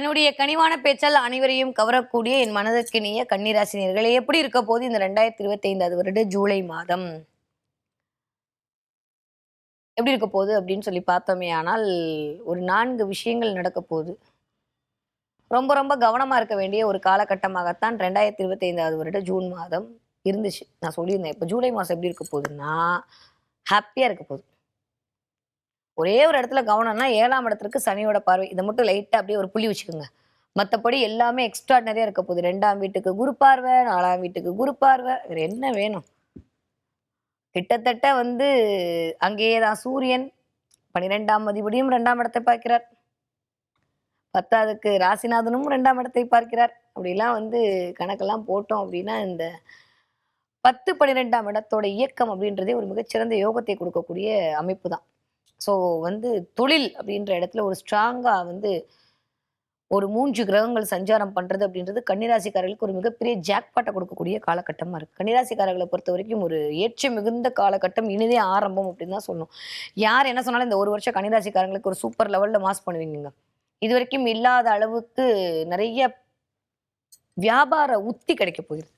தன்னுடைய கனிவான பேச்சால் அனைவரையும் கவரக்கூடிய என் மனதிற்கினிய கன்னிராசினியர்களே எப்படி இருக்க போது இந்த ரெண்டாயிரத்தி இருபத்தி ஐந்தாவது வருட ஜூலை மாதம்? எப்படி இருக்க போகுது அப்படின்னு சொல்லி பார்த்தோமே ஆனால் ஒரு நான்கு விஷயங்கள் நடக்க போகுது. ரொம்ப ரொம்ப கவனமாக இருக்க வேண்டிய ஒரு காலகட்டமாகத்தான் ரெண்டாயிரத்தி இருபத்தி ஐந்தாவது வருட ஜூன் மாதம் இருந்துச்சு. நான் சொல்லியிருந்தேன் இப்போ ஜூலை மாதம் எப்படி இருக்க போகுதுன்னா ஹாப்பியாக இருக்க போகுது. ஒரே ஒரு இடத்துல கவனம்னா ஏழாம் இடத்துக்கு சனியோட பார்வை. இதை மட்டும் லைட்டாக அப்படியே ஒரு புள்ளி வச்சுக்கோங்க. மற்றபடி எல்லாமே எக்ஸ்ட்ராடனரியாக இருக்க போகுது. ரெண்டாம் வீட்டுக்கு குரு பார்வை நாலாம் வீட்டுக்கு குரு பார்வை. என்ன வேணும்? கிட்டத்தட்ட வந்து அங்கேயே தான் சூரியன் பன்னிரெண்டாம் அதிபதியும் ரெண்டாம் இடத்தை பார்க்கிறார். பத்தாவதுக்கு ராசிநாதனும் ரெண்டாம் இடத்தை பார்க்கிறார். அப்படிலாம் வந்து கணக்கெல்லாம் போட்டோம் அப்படின்னா இந்த பத்து பன்னிரெண்டாம் இடத்தோட இயக்கம் அப்படின்றதே ஒரு மிகச்சிறந்த யோகத்தை கொடுக்கக்கூடிய அமைப்பு தான். ஸோ வந்து தொழில் அப்படின்ற இடத்துல ஒரு ஸ்ட்ராங்காக வந்து ஒரு மூன்று கிரகங்கள் சஞ்சாரம் பண்ணுறது அப்படின்றது கன்னிராசிக்காரர்களுக்கு ஒரு மிகப்பெரிய ஜாக்பாட்டை கொடுக்கக்கூடிய காலகட்டமாக இருக்குது கன்னிராசிக்காரர்களை பொறுத்த வரைக்கும் ஒரு ஏற்ற மிகுந்த காலகட்டம் இனிதே ஆரம்பம் அப்படின்னு தான் சொல்லணும். யார் என்ன சொன்னாலும் இந்த ஒரு வருஷம் கன்னிராசிக்காரங்களுக்கு ஒரு சூப்பர் லெவலில் மாஸ் பண்ணுவீங்க இது வரைக்கும் இல்லாத அளவுக்கு நிறைய வியாபார உத்தி கிடைக்க போகிறது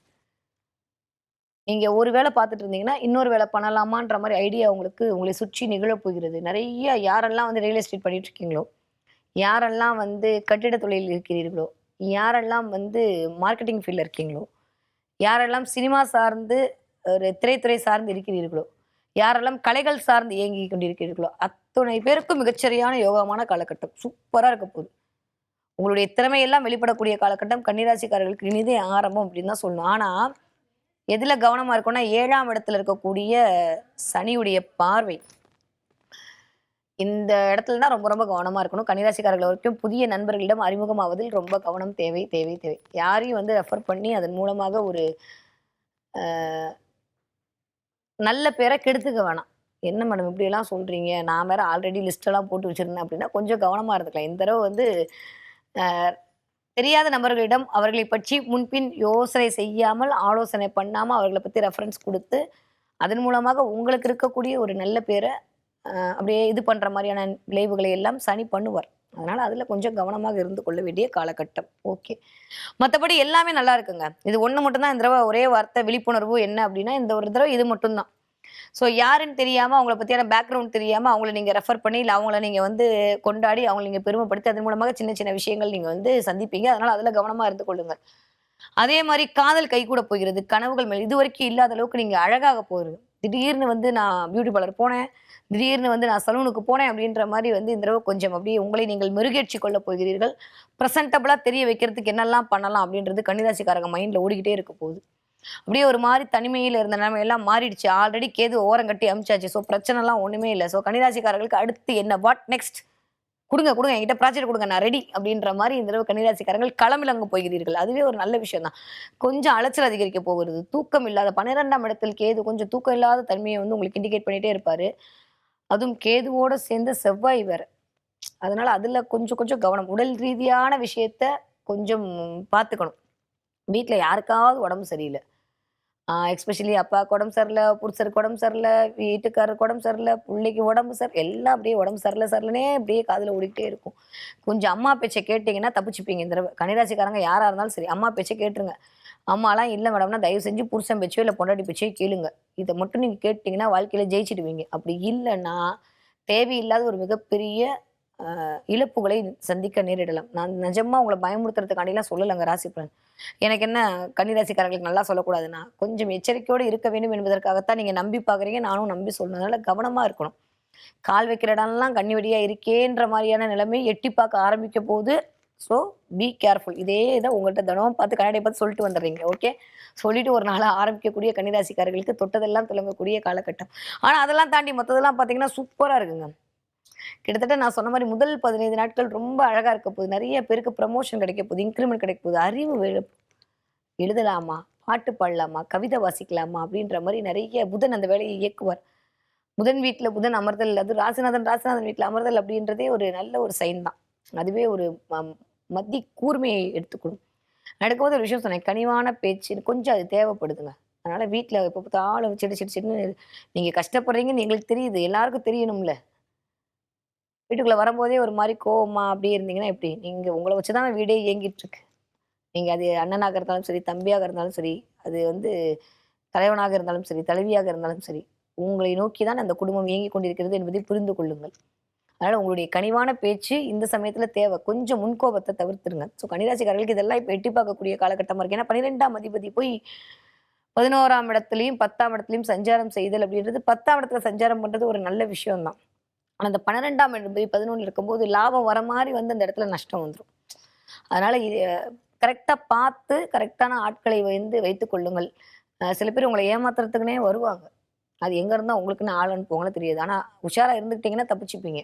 நீங்க ஒரு வேலை பார்த்துட்டு இருந்தீங்கன்னா இன்னொரு வேலை பண்ணலாமான்ற மாதிரி ஐடியா உங்களுக்கு உங்களை சுற்றி நிகழப் போகிறது. நிறைய யாரெல்லாம் வந்து ரியல் எஸ்டேட் பண்ணிட்டு இருக்கீங்களோ யாரெல்லாம் வந்து கட்டிட தொழிலில் இருக்கிறீர்களோ யாரெல்லாம் வந்து மார்க்கெட்டிங் ஃபீல்டில் இருக்கீங்களோ யாரெல்லாம் சினிமா சார்ந்து ஒரு திரைத்துறை சார்ந்து இருக்கிறீர்களோ யாரெல்லாம் கலைகள் சார்ந்து இயங்கி கொண்டிருக்கிறீர்களோ அத்தனை பேருக்கும் மிகச்சரியான யோகமான காலகட்டம். சூப்பராக இருக்க போகுது. உங்களுடைய திறமையெல்லாம் வெளிப்படக்கூடிய காலகட்டம் கன்னிராசிக்காரர்களுக்கு இனிதே ஆரம்பம் அப்படின்னு தான் சொல்லணும். ஆனால் எதுல கவனமா இருக்கும்னா ஏழாம் இடத்துல இருக்கக்கூடிய சனியுடைய பார்வை. இந்த இடத்துல தான் ரொம்ப ரொம்ப கவனமா இருக்கணும். கன்னிராசிக்காரர்கள் வரைக்கும் புதிய நண்பர்களிடம் அறிமுகமாவதில் ரொம்ப கவனம் தேவை தேவை தேவை. யாரையும் வந்து ரெஃபர் பண்ணி அதன் மூலமாக ஒரு நல்ல பேரை கெடுத்துக்க வேணாம். என்ன மேடம் இப்படியெல்லாம் சொல்றீங்க? நான் வேற ஆல்ரெடி லிஸ்ட்டெல்லாம் போட்டு வச்சிருந்தேன் அப்படின்னா கொஞ்சம் கவனமா இருந்துக்கலாம். இந்த தடவை வந்து தெரியாத நபர்களிடம் அவர்களை பற்றி முன்பின் யோசனை செய்யாமல் ஆலோசனை பண்ணாமல் அவர்களை பற்றி ரெஃபரன்ஸ் கொடுத்து அதன் மூலமாக உங்களுக்கு இருக்கக்கூடிய ஒரு நல்ல பேரை அப்படியே இது பண்ணுற மாதிரியான விளைவுகளை எல்லாம் சனி பண்ணுவார். அதனால் அதில் கொஞ்சம் கவனமாக இருந்து கொள்ள வேண்டிய காலகட்டம். ஓகே மற்றபடி எல்லாமே நல்லா இருக்குங்க. இது ஒன்று மட்டும்தான். இந்த தடவை ஒரே வார்த்தை விழிப்புணர்வு என்ன அப்படின்னா இந்த ஒரு தடவை இது மட்டும்தான். ஸோ யாருன்னு தெரியாமல் அவங்கள பற்றியான பேக்ரவுண்ட் தெரியாமல் அவங்கள நீங்கள் ரெஃபர் பண்ணி இல்லை அவங்கள நீங்கள் வந்து கொண்டாடி அவங்கள நீங்கள் பெருமைப்படுத்தி அதன் மூலமாக சின்ன சின்ன விஷயங்கள் நீங்கள் வந்து சந்திப்பீங்க. அதனால் அதில் கவனமாக இருந்து கொள்ளுங்கள். அதே மாதிரி காதல் கை கூட போகிறது கனவுகள் மேல். இது வரைக்கும் இல்லாத அளவுக்கு நீங்கள் அழகாக போகிறது திடீர்னு வந்து நான் பியூட்டி பார்லர் போனேன் திடீர்னு வந்து நான் சலூனுக்கு போனேன் அப்படின்ற மாதிரி வந்து இந்த தடவை கொஞ்சம் அப்படியே உங்களை நீங்கள் மெருகேற்றி கொள்ள போகிறீர்கள். ப்ரெசன்டபுளாக தெரிய வைக்கிறதுக்கு என்னெல்லாம் பண்ணலாம் அப்படின்றது கன்னிராசிக்காரங்க மைண்டில் ஓடிக்கிட்டே இருக்க போகுது. அப்படியே ஒரு மாதிரி தனிமையில் இருந்த நிலைமை எல்லாம் மாறிடுச்சு. ஆல்ரெடி கேது ஓரம் கட்டி அமிச்சாச்சு. ஸோ பிரச்சனைலாம் ஒன்றுமே இல்லை. ஸோ கன்னிராசிக்காரர்களுக்கு அடுத்து என்ன? வாட் நெக்ஸ்ட் கொடுங்க கொடுங்க. என்கிட்ட ப்ராஜெக்ட் கொடுங்க. நான் ரெடி அப்படின்ற மாதிரி இந்த தடவை கன்னிராசிக்காரங்கள் களமிலங்க போகிறீர்கள். அதுவே ஒரு நல்ல விஷயம் தான். கொஞ்சம் அலைச்சல் அதிகரிக்க போகிறது. தூக்கம் இல்லாத பன்னிரெண்டாம் இடத்தில் கேது கொஞ்சம் தூக்கம் இல்லாத தன்மையை வந்து உங்களுக்கு இண்டிகேட் பண்ணிகிட்டே இருப்பாரு. அதுவும் கேதுவோட சேர்ந்த செவ்வாய் வேறு அதனால அதில் கொஞ்சம் கொஞ்சம் கவனம். உடல் ரீதியான விஷயத்த கொஞ்சம் பார்த்துக்கணும். வீட்டில் யாருக்காவது உடம்பு சரியில்லை. எக்ஸ்பெஷலி அப்பாவுக்கு உடம்பு சரியில்லை புருஷருக்கு உடம்பு சரியில்லை வீட்டுக்காரருக்கு உடம்பு சரியில்லை பிள்ளைக்கு உடம்பு சரி எல்லாம் அப்படியே உடம்பு சரியில்லை சரியில்லைனே அப்படியே காதில் ஓடிக்கிட்டே இருக்கும். கொஞ்சம் அம்மா பேச்சை கேட்டிங்கன்னா தப்பிச்சுப்பீங்க. இந்த தடவை கன்னிராசிக்காரங்க யாராக இருந்தாலும் சரி அம்மா பேச்சை கேட்டுருங்க. அம்மாலாம் இல்லை மேடம்னா தயவு செஞ்சு புருஷன் பேச்சோ இல்லை பொண்டாட்டி பேச்சோ கேளுங்க. இதை மட்டும் நீங்கள் கேட்டிங்கன்னா வாழ்க்கையில் ஜெயிச்சிடுவீங்க. அப்படி இல்லைன்னா தேவையில்லாத ஒரு மிகப்பெரிய இழப்புகளை சந்திக்க நேரிடலாம். நான் நிஜமா உங்களை பயமுறுத்துறதுக்காண்டிலாம் சொல்லலைங்க ராசி பலன் எனக்கு என்ன கன்னிராசிக்காரர்களுக்கு நல்லா சொல்லக்கூடாதுன்னா கொஞ்சம் எச்சரிக்கையோடு இருக்க வேண்டும் என்பதற்காகத்தான் நீங்கள் நம்பி பார்க்குறீங்க நானும் நம்பி சொன்னதுனால கவனமாக இருக்கணும். கால் வைக்கிற இடம்லாம் கண்ணி வெடியா இருக்கேன்ற மாதிரியான நிலைமை எட்டி பார்க்க ஆரம்பிக்க போது ஸோ பி கேர்ஃபுல் இதே இதை உங்கள்கிட்ட தினமும் பார்த்து கண்ணாடியை பார்த்து சொல்லிட்டு வந்துடுறீங்க ஓகே சொல்லிட்டு ஒரு நாளாக ஆரம்பிக்கக்கூடிய கன்னிராசிக்காரர்களுக்கு தொட்டதெல்லாம் துலங்கக்கூடிய காலகட்டம். ஆனால் அதெல்லாம் தாண்டி மற்றதெல்லாம் பார்த்தீங்கன்னா சூப்பராக இருக்குங்க. கிட்டத்தட்ட நான் சொன்ன மாதிரி முதல் பதினைந்து நாட்கள் ரொம்ப அழகாக இருக்க போகுது. நிறைய பேருக்கு ப்ரமோஷன் கிடைக்க போகுது இன்க்ரிமெண்ட் கிடைக்க போகுது. அறிவு எழுதலாமா? பாட்டு பாடலாமா? கவிதை வாசிக்கலாமா? அப்படின்ற மாதிரி நிறைய புதன் அந்த வேலையை இயக்குவார். புதன் வீட்டில் புதன் அமர்தல் அது ராசிநாதன் ராசிநாதன் வீட்டில் அமர்தல் அப்படின்றதே ஒரு நல்ல ஒரு சைன் தான். அதுவே ஒரு ம- மத்தி கூர்மையை எடுத்துக்கணும். நடக்கும்போது ஒரு விஷயம் சொன்னேன் கனிவான பேச்சு கொஞ்சம் அது தேவைப்படுதுங்க. அதனால வீட்டில் இப்போ பார்த்தாலும் சிடு சிடு சிடுன்னு நீங்கள் கஷ்டப்படுறீங்கன்னு எங்களுக்கு தெரியுது. எல்லாருக்கும் தெரியணும்ல. வீட்டுக்குள்ளே வரும்போதே ஒரு மாதிரி கோவமா அப்படியே இருந்தீங்கன்னா எப்படி? நீங்கள் உங்களை வச்சு தான் வீடே இயங்கிட்டு இருக்கு நீங்கள் அது அண்ணனாக இருந்தாலும் சரி தம்பியாக இருந்தாலும் சரி அது வந்து தலைவனாக இருந்தாலும் சரி தலைவியாக இருந்தாலும் சரி உங்களை நோக்கி தான் அந்த குடும்பம் இயங்கி கொண்டிருக்கிறது என்பதை புரிந்து கொள்ளுங்கள். அதனால் உங்களுடைய கனிவான பேச்சு இந்த சமயத்தில் தேவை. கொஞ்சம் முன்கோபத்தை தவிர்த்துருங்க. ஸோ கன்னிராசிக்காரர்களுக்கு இதெல்லாம் இப்போ எட்டி பார்க்கக்கூடிய காலகட்டமாக இருக்குது ஏன்னா பன்னிரெண்டாம் அதிபதி போய் பதினோராம் இடத்துலையும் பத்தாம் இடத்துலையும் சஞ்சாரம் செய்தல் அப்படின்றது பத்தாம் இடத்துல சஞ்சாரம் பண்ணுறது ஒரு நல்ல விஷயம்தான். ஆனால் அந்த பன்னிரெண்டாம் அதிபதி பதினொன்று இருக்கும்போது லாபம் வர மாதிரி வந்து அந்த இடத்துல நஷ்டம் வந்துடும் அதனால் இது கரெக்டாக பார்த்து கரெக்டான ஆட்களை வந்து வைத்து கொள்ளுங்கள். சில பேர் உங்களை ஏமாத்துறதுக்குனே வருவாங்க. அது எங்கே இருந்தால் உங்களுக்குன்னு ஆள் அனுப்புவாங்களோ தெரியாது. ஆனால் உஷாராக இருந்துக்கிட்டிங்கன்னா தப்பிச்சுப்பீங்க.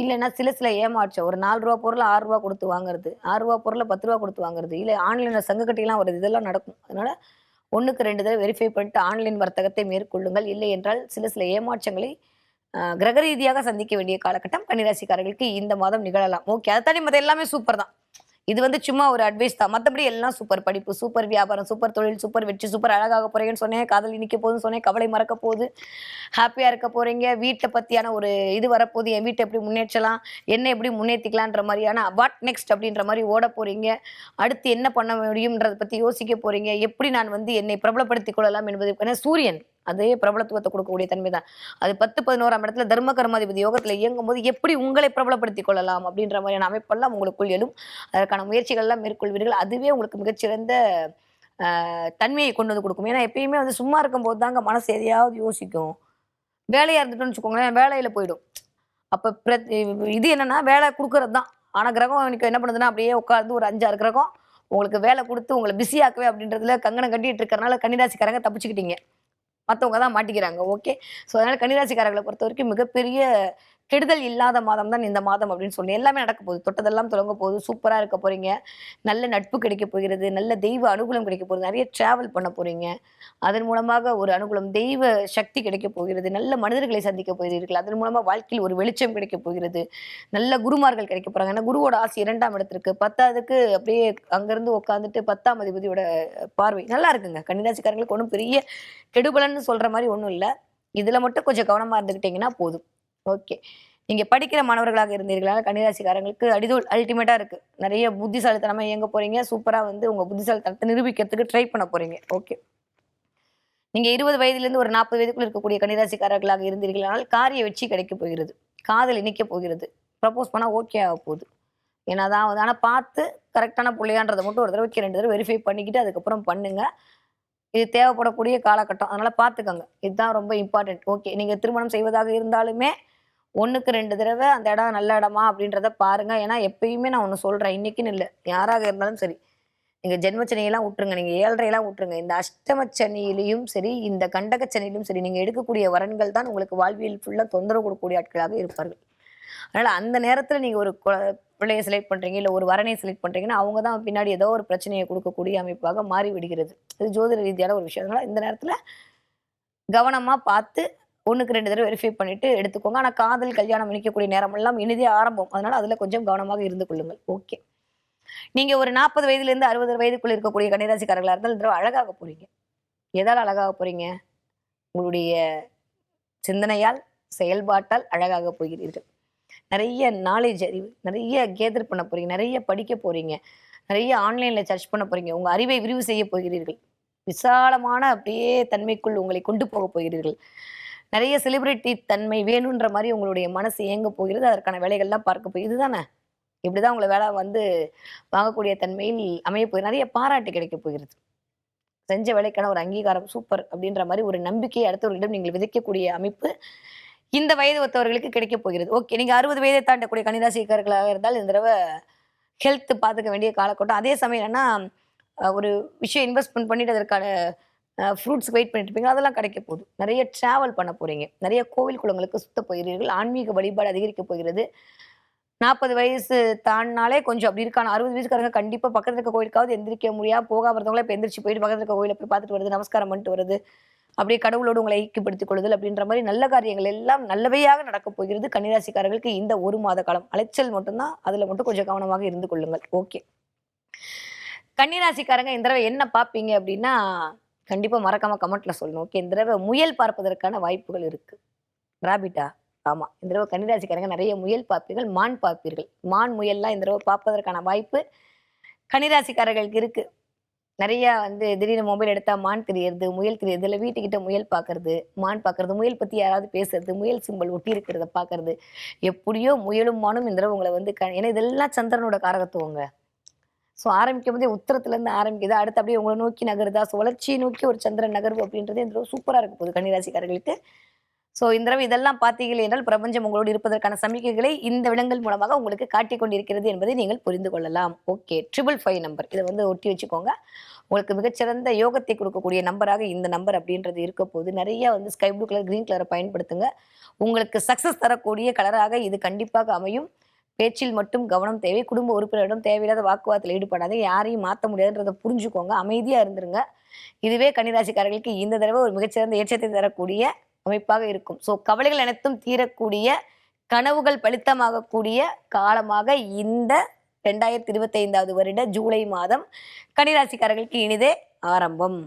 இல்லைன்னா சில சில ஏமாற்றம் ஒரு நாலு ரூபா பொருள் ஆறு ரூபா கொடுத்து வாங்குறது ஆறு ரூபா பொருளை பத்து ரூபா கொடுத்து வாங்குறது இல்லை ஆன்லைனில் சங்கக்கட்டிலாம் வருது இதெல்லாம் நடக்கும். அதனால ஒன்றுக்கு ரெண்டு தடவை வெரிஃபை பண்ணிட்டு ஆன்லைன் வர்த்தகத்தை மேற்கொள்ளுங்கள். இல்லை என்றால் சில சில ஏமாற்றங்களை கிரக ரீதியாக சந்திக்க வேண்டிய காலகட்டம் கன்னிராசிக்காரர்களுக்கு இந்த மாதம் நிகழலாம். ஓகே அதை தாண்டி மற்ற எல்லாமே சூப்பர் தான். இது வந்து சும்மா ஒரு அட்வைஸ் தான். மற்றபடி எல்லாம் சூப்பர் படிப்பு சூப்பர் வியாபாரம் சூப்பர் தொழில் சூப்பர் வெற்றி சூப்பர் அழகாக போறீங்கன்னு சொன்னேன். காதல் இனிக்க போகுதுன்னு சொன்னேன். கவலை மறக்க போகுது. ஹாப்பியாக இருக்க போறீங்க. வீட்டை பற்றியான ஒரு இது வரப்போகுது. என் வீட்டை எப்படி முன்னேற்றலாம்? என்ன எப்படி முன்னேற்றிக்கலான்ற மாதிரியான வாட் நெக்ஸ்ட் அப்படின்ற மாதிரி ஓட போறீங்க. அடுத்து என்ன பண்ண முடியும்ன்றதை பற்றி யோசிக்க போறீங்க. எப்படி நான் வந்து என்னை பிரபலப்படுத்திக் கொள்ளலாம் என்பது சூரியன். அதே பிரபலத்துவத்தை கொடுக்கக்கூடிய தன்மை தான் அது பத்து பதினோராம் இடத்துல தர்ம கர்மாதிபதி யோகத்தில் இயங்கும் போது எப்படி உங்களை பிரபலப்படுத்திக் கொள்ளலாம் அப்படின்ற மாதிரியான அமைப்பெல்லாம் உங்களுக்குள் எழும். அதற்கான முயற்சிகள்லாம் மேற்கொள்வீர்கள். அதுவே உங்களுக்கு மிகச்சிறந்த தன்மையை கொண்டு வந்து கொடுக்கும். ஏன்னா எப்பயுமே வந்து சும்மா இருக்கும்போது தாங்க மனசு எதையாவது யோசிக்கும். வேலையாக இருந்துட்டோம்னு வச்சுக்கோங்களேன் வேலையில் போயிடும். அப்போ பிர இது என்னன்னா வேலை கொடுக்கறது தான் ஆனால் கிரகம் எனக்கு என்ன பண்ணுதுன்னா அப்படியே உட்காந்து ஒரு அஞ்சாறு கிரகம் உங்களுக்கு வேலை கொடுத்து உங்களை பிஸியாக்கவே அப்படின்றதுல கங்கணம் கட்டிட்டு இருக்கறனால கன்னிராசிக்காரங்க தப்பிச்சுக்கிட்டீங்க. மற்றவங்க தான் மாட்டிக்கிறாங்க. ஓகே ஸோ அதனால் கன்னிராசிக்காரர்களை பொறுத்த வரைக்கும் மிகப்பெரிய கெடுதல் இல்லாத மாதம் தான் இந்த மாதம் அப்படின்னு சொல்லி எல்லாமே நடக்க போகுது. தொட்டதெல்லாம் தொடங்க போகுது. சூப்பராக இருக்க போகிறீங்க நல்ல நட்பு கிடைக்க போகிறது. நல்ல தெய்வ அனுகூலம் கிடைக்க போகுது. நிறைய ட்ராவல் பண்ண போகிறீங்க அதன் மூலமாக ஒரு அனுகூலம் தெய்வ சக்தி கிடைக்க போகிறது. நல்ல மனிதர்களை சந்திக்க போகிறீர்கள். அதன் மூலமாக வாழ்க்கையில் ஒரு வெளிச்சம் கிடைக்க போகிறது. நல்ல குருமார்கள் கிடைக்க போகிறாங்க ஏன்னா குருவோட ஆசை இரண்டாம் இடத்திற்கு. பத்தாவதுக்கு அப்படியே அங்கேருந்து உட்காந்துட்டு பத்தாம் அதிபதியோட பார்வை. நல்லா இருக்குங்க. கன்னிராசிக்காரங்களுக்கு ஒன்றும் பெரிய கெடுபலன்னு சொல்கிற மாதிரி ஒன்றும் இல்லை. இதில் மட்டும் கொஞ்சம் கவனமாக இருந்துக்கிட்டிங்கன்னா போதும். ஓகே. நீங்க படிக்கிற மாணவர்களாக இருந்தீர்களா? கன்னிராசிக்காரங்களுக்கு அடிதோல் அல்டிமேட்டா இருக்கு. நிறைய புத்திசாலித்தனமா இயங்க போறீங்க. சூப்பரா வந்து உங்க புத்திசாலித்தனத்தை நிரூபிக்கிறதுக்கு ட்ரை பண்ண போறீங்க. ஓகே. நீங்க இருபது வயதிலிருந்து ஒரு நாற்பது வயதுக்குள்ள இருக்கக்கூடிய கன்னிராசிக்காரர்களாக இருந்தீர்களானால் காரிய வெற்றி கிடைக்க போகிறது. காதல் இணைக்க போகிறது. ப்ரப்போஸ் பண்ணால் ஓகே ஆக போகுது. ஏன்னா தான் வந்து ஆனால் பார்த்து கரெக்டான பிள்ளையான்றதை மட்டும் ஒரு தடவைக்கு ரெண்டு தடவை வெரிஃபை பண்ணிக்கிட்டு அதுக்கப்புறம் பண்ணுங்கள் இது தேவைப்படக்கூடிய காலகட்டம். அதனால் பார்த்துக்கோங்க. இதுதான் ரொம்ப இம்பார்ட்டன்ட் ஓகே நீங்கள் திருமணம் செய்வதாக இருந்தாலுமே ஒன்றுக்கு ரெண்டு தடவை அந்த இடம் நல்ல இடமா அப்படின்றத பாருங்க. ஏன்னா எப்பயுமே நான் ஒன்று சொல்கிறேன் இன்னைக்குன்னு இல்லை யாராக இருந்தாலும் சரி. நீங்கள் ஜென்மச்சனியெல்லாம் விட்டுருங்க நீங்கள் ஏழரையெல்லாம் விட்டுருங்க இந்த அஷ்டமச்சனியிலையும் சரி இந்த கண்டகச்சனியிலும் சரி நீங்கள் எடுக்கக்கூடிய வரன்கள் தான் உங்களுக்கு வாழ்வியல் ஃபுல்லாக தொந்தரவு கொடுக்கக்கூடிய ஆட்களாக இருப்பார்கள். அதனால் அந்த நேரத்தில் நீங்கள் ஒரு கொ- பிள்ளையை செலக்ட் பண்ணுறீங்க இல்லை ஒரு வரனை செலக்ட் பண்ணுறீங்கன்னா அவங்க தான் பின்னாடி ஏதோ ஒரு பிரச்சனையை கொடுக்கக்கூடிய அமைப்பாக மாறி விடுகிறது இது ஜோதிட ரீதியான ஒரு விஷயம். அதனால் இந்த நேரத்தில் கவனமாக பார்த்து ஒன்றுக்கு ரெண்டு தடவை வெரிஃபை பண்ணிட்டு எடுத்துக்கோங்க. ஆனால் காதல் கல்யாணம் இணைக்கக்கூடிய நேரமெல்லாம் இனிதே ஆரம்பம். அதனால அதில் கொஞ்சம் கவனமாக இருந்து கொள்ளுங்கள். ஓகே நீங்கள் ஒரு நாற்பது வயதுலேருந்து அறுபது வயதுக்குள்ள இருக்கக்கூடிய கன்னிராசிக்காரர்களாக இருந்தால் இந்த தடவை அழகாக போகிறீங்க எதால் அழகாக போகிறீங்க உங்களுடைய சிந்தனையால் செயல்பாட்டால் அழகாக போகிறீர்கள். நிறைய நாலேஜ் அறிவு நிறைய கேதர் பண்ண போகிறீங்க நிறைய படிக்க போகிறீங்க நிறைய ஆன்லைனில் சர்ச் பண்ண போகிறீங்க உங்கள் அறிவை விரிவு செய்ய போகிறீர்கள். விசாலமான அப்படியே தன்மைக்குள் உங்களை கொண்டு போக போகிறீர்கள். நிறைய செலிபிரிட்டி தன்மை வேணுன்ற மாதிரி உங்களுடைய மனசு இயங்க போகிறது. அதற்கான வேலைகள்லாம் பார்க்க போய் இதுதானே? இப்படிதான் உங்களை வேலை வந்து வாங்கக்கூடிய தன்மையில் அமைய போய் நிறைய பாராட்டு கிடைக்க போகிறது. செஞ்ச வேலைக்கான ஒரு அங்கீகாரம் சூப்பர் அப்படின்ற மாதிரி ஒரு நம்பிக்கையை அடுத்தவர்களிடம் நீங்கள் விதைக்கக்கூடிய அமைப்பு இந்த வயது ஒத்தவர்களுக்கு கிடைக்க போகிறது. ஓகே நீங்கள் அறுபது வயதை தாண்டக்கூடிய கன்னிராசிக்காரர்களாக இருந்தால் இந்த தடவை ஹெல்த் பார்த்துக்க வேண்டிய காலகட்டம். அதே சமயம் என்னன்னா ஒரு விஷயம் இன்வெஸ்ட்மெண்ட் பண்ணிட்டு அதற்கான ஃப்ரூட்ஸ் வெயிட் பண்ணிட்டு இருப்பீங்க. அதெல்லாம் கிடைக்க போகுது. நிறைய ட்ராவல் பண்ண போகிறீங்க நிறைய கோவில் குளங்களுக்கு சுத்த போகிறீர்கள். ஆன்மீக வழிபாடு அதிகரிக்க போகிறது. நாற்பது வயசு தாண்டினாலே கொஞ்சம் அப்படி இருக்கான. அறுபது வயசுக்காரங்க கண்டிப்பாக பக்கத்தில் இருக்க கோயிலுக்காவது எந்திரிக்க முடியாது போகாம இப்போ எந்திரிச்சு போயிட்டு பக்கத்தில் இருக்க கோயிலை போய் பார்த்துட்டு வருது. நமஸ்காரம் பண்ணிட்டு வருது. அப்படியே கடவுளோடு உங்களை ஐக்கியப்படுத்திக் கொள்ளுதல் அப்படின்ற மாதிரி நல்ல காரியங்கள் எல்லாம் நல்லவையாக நடக்கப் போகிறது கன்னிராசிக்காரர்களுக்கு இந்த ஒரு மாத காலம். அலைச்சல் மட்டும்தான். அதில் மட்டும் கொஞ்சம் கவனமாக இருந்து கொள்ளுங்கள். ஓகே. கன்னிராசிக்காரங்க இந்த தடவை என்ன பார்ப்பீங்க அப்படின்னா கண்டிப்பாக மறக்காம கமெண்ட்ல சொல்லணும். ஓகே இந்த தடவை முயல் பார்ப்பதற்கான வாய்ப்புகள் இருக்கு. ராபிட்டா ஆமா இந்த தடவை கன்னிராசிக்காரங்க நிறைய முயல் பார்ப்பீர்கள் மான் பார்ப்பீர்கள். மான் முயல்லாம் இந்த தடவை பார்ப்பதற்கான வாய்ப்பு கன்னிராசிக்காரர்களுக்கு இருக்கு. நிறைய வந்து திடீர்னு மொபைல் எடுத்தா மான் தெரியறது முயல் தெரியறது இல்லை வீட்டுக்கிட்ட முயல் பார்க்கறது மான் பார்க்கறது முயல் பத்தி யாராவது பேசுறது முயல் சிம்பல் ஒட்டி இருக்கிறத பார்க்குறது. எப்படியோ முயலும் மானும் இந்த தடவை உங்களை வந்து க- ஏன்னா இதெல்லாம் சந்திரனோட காரகத்துவங்க. ஸோ ஆரம்பிக்கும் போதே உத்தரத்துலேருந்து ஆரம்பிக்குது. அடுத்து அப்படியே உங்களை நோக்கி நகருதா? ஸோ வளர்ச்சியை நோக்கி ஒரு சந்திரன் நகர்வு அப்படின்றது இந்த தடவை சூப்பராக இருக்க போகுது கன்னிராசிக்காரர்களுக்கு. ஸோ இந்த தடவை இதெல்லாம் பார்த்தீர்கள் என்றால் பிரபஞ்சம் உங்களோடு இருப்பதற்கான சமிக்கைகளை இந்த விலங்குகள் மூலமாக உங்களுக்கு காட்டிக் கொண்டிருக்கிறது என்பதை நீங்கள் புரிந்து கொள்ளலாம். ஓகே ட்ரிபிள் ஃபைவ் நம்பர் இதை வந்து ஒட்டி வச்சுக்கோங்க. உங்களுக்கு மிகச்சிறந்த யோகத்தை கொடுக்கக்கூடிய நம்பராக இந்த நம்பர் அப்படின்றது இருக்க போது நிறைய வந்து ஸ்கை ப்ளூ கலர் கிரீன் கலரை பயன்படுத்துங்க. உங்களுக்கு சக்ஸஸ் தரக்கூடிய கலராக இது கண்டிப்பாக அமையும். பேச்சில் மட்டும் கவனம் தேவை. குடும்ப உறுப்பினரிடம் தேவையில்லாத வாக்குவாதத்தில் ஈடுபடாதீங்க யாரையும் மாற்ற முடியாதுன்றதை புரிஞ்சுக்கோங்க. அமைதியாக இருந்துருங்க. இதுவே கன்னிராசிக்காரர்களுக்கு இந்த தடவை ஒரு மிகச்சிறந்த ஏற்றத்தை தரக்கூடிய அமைப்பாக இருக்கும். ஸோ கவலைகள் அனைத்தும் தீரக்கூடிய கனவுகள் பலித்தமாகக்கூடிய காலமாக இந்த ரெண்டாயிரத்தி இருபத்தைந்தாவது வருட ஜூலை மாதம் கன்னிராசிக்காரர்களுக்கு இனிதே ஆரம்பம்.